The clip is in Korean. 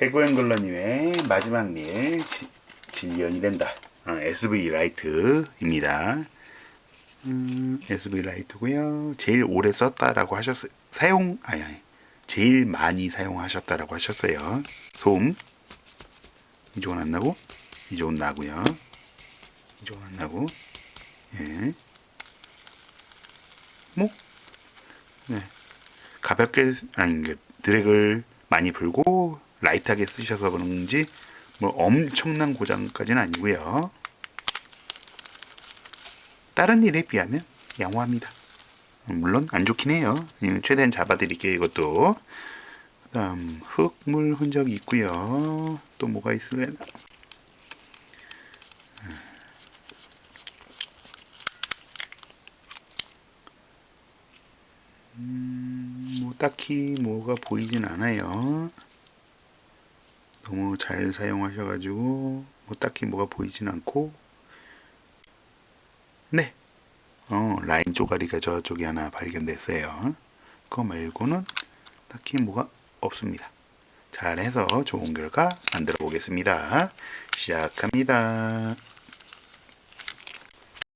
페구앵글러님의 마지막 일 지- 질연이 된다. 어, SV 라이트입니다. 음, SV 라이트고요. 제일 오래 썼다라고 하셨어요. 사용 아니 아니 제일 많이 사용하셨다라고 하셨어요. 소음 이쪽은 안 나고 이쪽은 나고요. 이쪽은 안 나고 예. 뭐 네. 가볍게 아니 그 드랙을 많이 불고 라이트하게 쓰셔서 그런지 뭐 엄청난 고장까지는 아니고요. 다른 일에 비하면 양호합니다. 물론 안 좋긴 해요. 예, 최대한 잡아드릴게요. 이것도. 그다음 흙물 흔적이 있고요. 또 뭐가 있을래나? 음, 뭐 딱히 뭐가 보이진 않아요. 너무 잘 사용하셔가지고 뭐 딱히 뭐가 보이진 않고. 네. 어, 라인 쪼가리가 저쪽에 하나 발견됐어요. 그거 말고는 딱히 뭐가 없습니다. 잘해서 좋은 결과 만들어 보겠습니다. 시작합니다